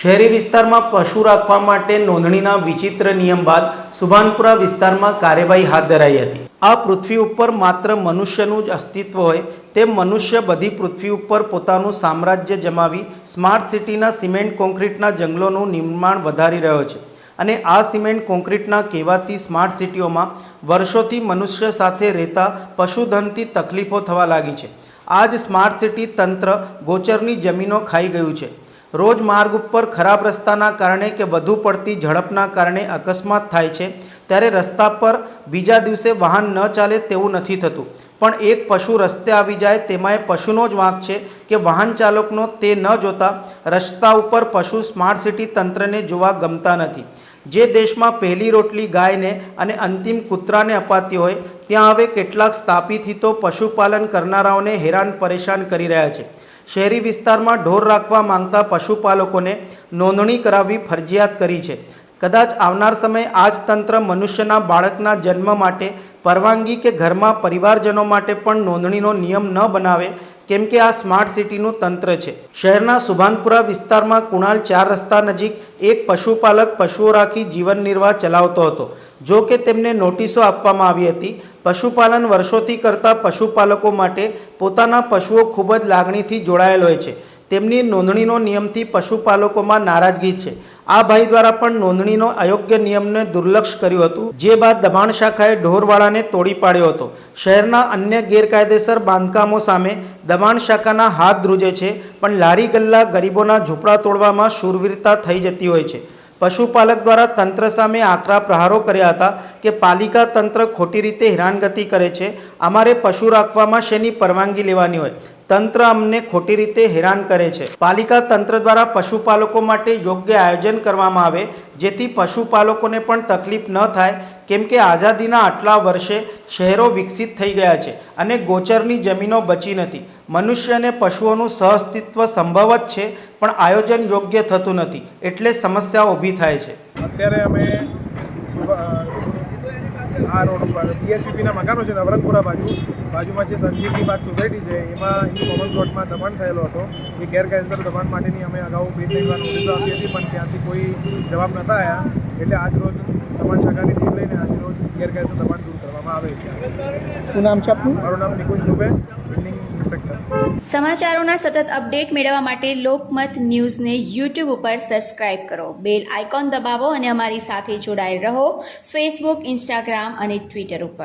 શહેરી વિસ્તારમાં પશુ રાખવા માટે નોંધણીના વિચિત્ર નિયમ બાદ સુભાનપુરા વિસ્તારમાં કાર્યવાહી હાથ ધરાઈ હતી. આ પૃથ્વી ઉપર માત્ર મનુષ્યનું જ અસ્તિત્વ હોય, તે મનુષ્ય બધી પૃથ્વી ઉપર પોતાનું સામ્રાજ્ય જમાવી સ્માર્ટ સિટીના સિમેન્ટ કોન્ક્રીટના જંગલોનું નિર્માણ વધારી રહ્યો છે. અને આ સિમેન્ટ કોન્ક્રીટના કહેવાતી સ્માર્ટ સિટીઓમાં વર્ષોથી મનુષ્ય સાથે રહેતા પશુધનથી તકલીફો થવા લાગી છે. આ જ સ્માર્ટ સિટી તંત્ર ગોચરની જમીનો ખાઈ ગયું છે. રોજ માર્ગ ઉપર ખરાબ રસ્તાના કારણે કે વધુ પડતી ઝડપના કારણે અકસ્માત થાય છે, ત્યારે રસ્તા પર બીજા દિવસે વાહન ન ચાલે તેવું નથી થતું. પણ એક પશુ રસ્તે આવી જાય તેમાંય પશુનો જ વાંક છે કે વાહન ચાલકનો તે ન જોતા રસ્તા ઉપર પશુ સ્માર્ટ સિટી તંત્રને જોવા ગમતા નથી. જે દેશમાં પહેલી રોટલી ગાયને અને અંતિમ કૂતરાને અપાતી હોય, ત્યાં હવે કેટલાક સ્થાપિત હિતો પશુપાલન કરનારાઓને હેરાન પરેશાન કરી રહ્યા છે. શહેરી વિસ્તારમાં ઢોર રાખવા માંગતા પશુપાલકોને નોંધણી કરાવવી ફરજિયાત કરી છે. કદાચ આવનાર સમયે આ જ તંત્ર મનુષ્યના બાળકના જન્મ માટે પરવાનગી કે ઘરમાં પરિવારજનો માટે પણ નોંધણીનો નિયમ ન બનાવે, કેમ કે આ સ્માર્ટ સિટીનું તંત્ર છે. શહેરના સુભાનપુરા વિસ્તારમાં કુણાલ ચાર રસ્તા નજીક એક પશુપાલક પશુઓ રાખી જીવન નિર્વાહ ચલાવતો હતો. જો કે તેમને નોટિસો આપવામાં આવી હતી પશુપાલન વર્ષોથી કરતા પશુપાલકો માટે પોતાના પશુઓ ખૂબ જ લાગણીથી જોડાયેલ હોય છે. તેમની નોંધણીનો નિયમથી પશુપાલકોમાં નારાજગી છે. આ ભાઈ દ્વારા પણ નોંધણીનો અયોગ્ય નિયમને દુર્લક્ષ કર્યું હતું, જે બાદ દબાણ શાખાએ ઢોરવાળાને તોડી પાડ્યો હતો. શહેરના અન્ય ગેરકાયદેસર બાંધકામો સામે દબાણ શાખાના હાથ ધ્રુજે છે, પણ લારી ગલ્લા ગરીબોના ઝૂંપડા તોડવામાં શૂરવીરતા થઈ જતી હોય છે. પશુપાલક દ્વારા તંત્ર સામે આકરા પ્રહારો કર્યા હતા કે પાલિકા તંત્ર ખોટી રીતે હેરાનગતિ કરે છે. અમારે પશુ રાખવામાં શેની પરવાનગી લેવાની હોય? તંત્ર અમને ખોટી રીતે હેરાન કરે છે. પાલિકા તંત્ર દ્વારા પશુપાલકો માટે યોગ્ય આયોજન કરવામાં આવે, જેથી પશુપાલકોને પણ તકલીફ ન થાય કેમ કે આઝાદીના આટલા વર્ષે શહેરો વિકસિત થઈ ગયા છે અને ગોચરની જમીનો બચી નથી. મનુષ્ય અને પશુઓનું સહઅસ્તિત્વ સંભવ જ છે, પણ આયોજન યોગ્ય થતું નથી, એટલે સમસ્યા ઊભી થાય છે. અત્યારે અમે આ રોડ ઉપર બીએસસીપીના મકાનો છે નવરંગપુરા બાજુ. બાજુમાં જે સંજીવની બાગ સોસાયટી છે, એમાં એ કોમન પ્લોટમાં દબાણ થયેલો હતો. એ ગેરકાયદેસર દબાણ માટેની અમે અગાઉ બે ત્રણ વાર નોટિસ આપી હતી, પણ ત્યાંથી કોઈ જવાબ નહોતા આવ્યા એટલે આજ રોજ દબાણ શાખાની ટીમ લઈને આજે રોજ ગેરકાયદેસર દબાણ દૂર કરવામાં આવે છે. શું નામ છે આપનું? મારું નામ નિકુંજ દુબે બિલ્ડિંગ ઇન્સ્પેક્ટર સમાચારોના સતત અપડેટ મેળવવા માટે લોકમત ન્યૂઝને યુટ્યુબ ઉપર સબસ્ક્રાઇબ કરો. બેલ આઇકોન દબાવો અને અમારી સાથે જોડાયેલ રહો ફેસબુક ઇન્સ્ટાગ્રામ અને ટ્વિટર ઉપર.